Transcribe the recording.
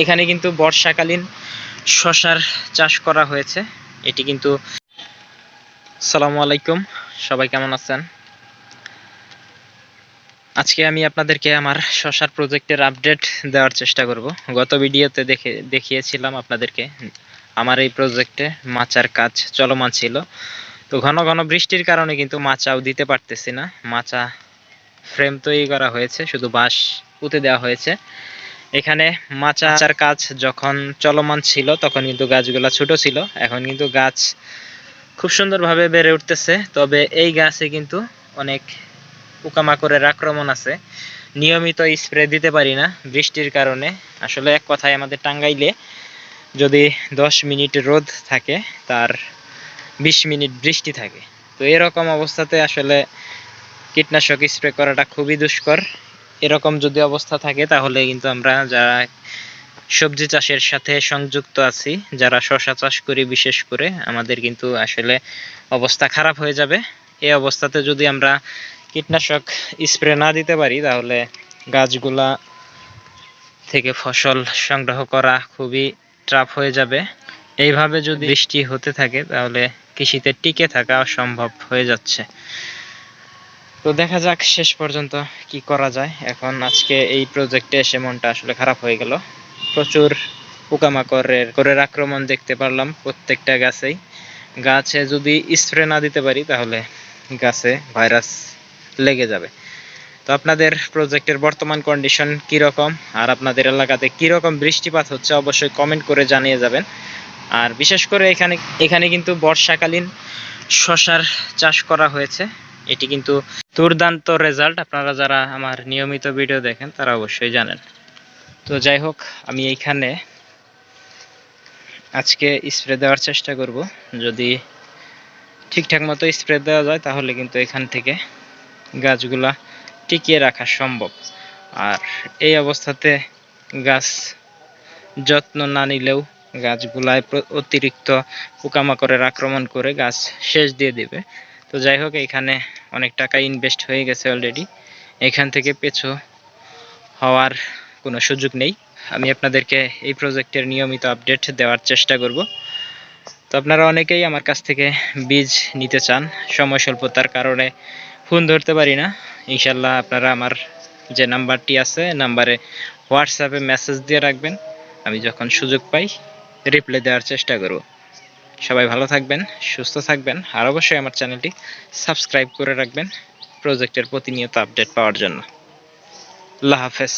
এখানে কিন্তু বর্ষাকালীন শশার চাষ করা হয়েছে। এটি কিন্তু সালামু আলাইকুম, সবাই কেমন আছেন? আজকে আমি আপনাদেরকে আমার শশার প্রজেক্টের আপডেট দেওয়ার চেষ্টা করব। গত ভিডিওতে দেখে, দেখিয়েছিলাম আপনাদেরকে আমার এই প্রজেক্টে মাচার কাজ চলমান ছিল। তো ঘন ঘন বৃষ্টির কারণে কিন্তু মাচাও দিতে পারতেছি না। মাচা ফ্রেম তৈরি করা হয়েছে, শুধু বাঁশ পুঁতে দেওয়া হয়েছে। এখানে মাচার কাজ যখন চলমান ছিল, তখন কিন্তু গাছগুলা ছোট ছিল। এখন কিন্তু গাছ খুব সুন্দরভাবে বেড়ে উঠতেছে। তবে এই গাছে কিন্তু অনেক পোকামাকড়ের আক্রমণ আছে। নিয়মিত স্প্রে দিতে পারি না বৃষ্টির কারণে। আসলে এক কথায় আমাদের টাঙ্গাইলে যদি দশ মিনিট রোদ থাকে, তার বিশ মিনিট বৃষ্টি থাকে। তো এরকম অবস্থাতে আসলে কীটনাশক স্প্রে করাটা খুবই দুষ্কর। এরকম যদি অবস্থা থাকে, তাহলে কিন্তু আমরা যারা সবজি চাষের সাথে সংযুক্ত আছি, যারা শশা চাষ করি বিশেষ করে, আমাদের কিন্তু আসলে অবস্থা খারাপ হয়ে যাবে। এই অবস্থাতে যদি আমরা কীটনাশক স্প্রে না দিতে পারি, তাহলে গাছগুলা থেকে ফসল সংগ্রহ করা খুবই ট্রাফ হয়ে যাবে। এইভাবে যদি বৃষ্টি হতে থাকে, তাহলে কৃষিতে টিকে থাকা অসম্ভব হয়ে যাচ্ছে। তো দেখা যাক শেষ পর্যন্ত কি করা যায়। এখন আজকে এই প্রজেক্টে এসে মনটা আসলে খারাপ হয়ে গেল। প্রচুর পোকামাকড়ের করে আক্রমণ দেখতে পারলাম প্রত্যেকটা গাছেই। গাছে যদি স্প্রে না দিতে পারি তাহলে গাছে ভাইরাস লেগে যাবে। তো আপনাদের প্রজেক্টের বর্তমান কন্ডিশন কীরকম আর আপনাদের এলাকাতে কীরকম বৃষ্টিপাত হচ্ছে অবশ্যই কমেন্ট করে জানিয়ে যাবেন। আর বিশেষ করে এখানে এখানে কিন্তু বর্ষাকালীন শশার চাষ করা হয়েছে। এটি কিন্তু দুর্দান্ত রেজাল্ট আপনারা যারা আমার নিয়মিত ভিডিও দেখেন, তারা অবশ্যই জানেন। তো যাই হোক, আমি এইখানে আজকে স্প্রে দেওয়ার চেষ্টা করব। যদি ঠিকঠাক মতো স্প্রে দেওয়া যায়, তাহলে কিন্তু এখান থেকে গাছগুলা টিকিয়ে রাখা সম্ভব। আর এই অবস্থাতে গাছ যত্ন না নিলেও গাছগুলায় অতিরিক্ত পোকামাকড়ের আক্রমণ করে গাছ শেষ দিয়ে দিবে। তো যাই হোক, এখানে অনেক টাকা ইনভেস্ট হয়ে গেছে অলরেডি এখান থেকে পেছো হওয়ার কোনো সুযোগ নেই। আমি আপনাদেরকে এই প্রজেক্টের নিয়মিত আপডেট দেওয়ার চেষ্টা করব। তো আপনারা অনেকেই আমার কাছ থেকে বীজ নিতে চান, সময় স্বল্পতার কারণে ফোন ধরতে পারি না। ইনশাল্লাহ আপনারা আমার যে নাম্বারটি আছে, নাম্বারে হোয়াটসঅ্যাপে মেসেজ দিয়ে রাখবেন। আমি যখন সুযোগ পাই রিপ্লাই দেওয়ার চেষ্টা করব। সবাই ভালো থাকবেন, সুস্থ থাকবেন, আর অবশ্যই আমার চ্যানেলটি সাবস্ক্রাইব করে রাখবেন প্রজেক্টের প্রতিনিয়ত আপডেট পাওয়ার জন্য। আল্লাহ হাফেজ।